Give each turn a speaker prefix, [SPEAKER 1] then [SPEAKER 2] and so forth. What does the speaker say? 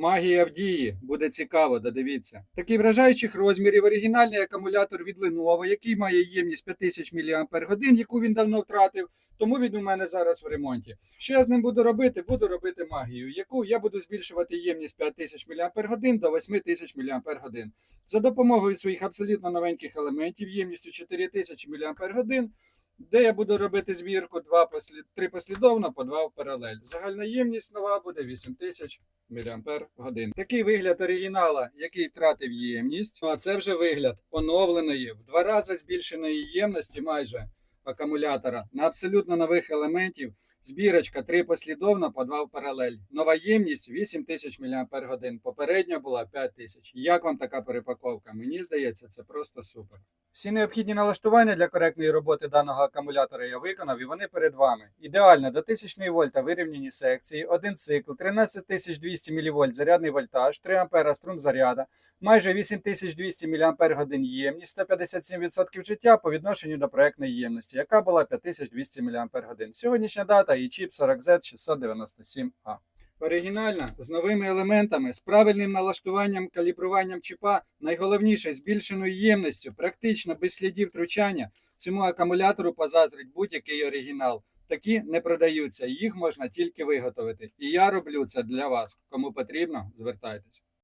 [SPEAKER 1] Магія в дії буде цікаво, додивіться. Такий вражаючих розмірів оригінальний акумулятор від Lenovo, який має ємність 5000 мАч, яку він давно втратив. Тому він у мене зараз в ремонті. Що я з ним буду робити? Буду робити магію, яку я буду збільшувати ємність 5000 мАч до 8000 мАч. За допомогою своїх абсолютно новеньких елементів ємністю 4000 мАч, де я буду робити звірку 2 послід... 3 послідовно по 2 в паралель. Загальна ємність нова буде 8000 мАч. Такий вигляд оригінала, який втратив ємність. Ну, А це вже вигляд оновленої, в два рази збільшеної ємності майже акумулятора на абсолютно нових елементів. Збірочка 3 послідовно по 2 в паралель. Нова ємність 8000 мАч. Попередня була 5000. Як вам така перепаковка? Мені здається, це просто супер. Всі необхідні налаштування для коректної роботи даного акумулятора я виконав і вони перед вами. Ідеально до 1000 вольта вирівняні секції, один цикл, 13200 мВ зарядний вольтаж, 3 А струм заряда, майже 8200 мАч ємність, 157% життя по відношенню до проектної ємності, яка була 5200 мАч. Сьогоднішня дата і чіп 40Z697A. Оригінальна, з новими елементами, з правильним налаштуванням, калібруванням чіпа, найголовніше збільшеною ємністю, практично без слідів втручання, цьому акумулятору позаздрить будь-який оригінал. Такі не продаються, їх можна тільки виготовити. І я роблю це для вас. Кому потрібно, звертайтесь.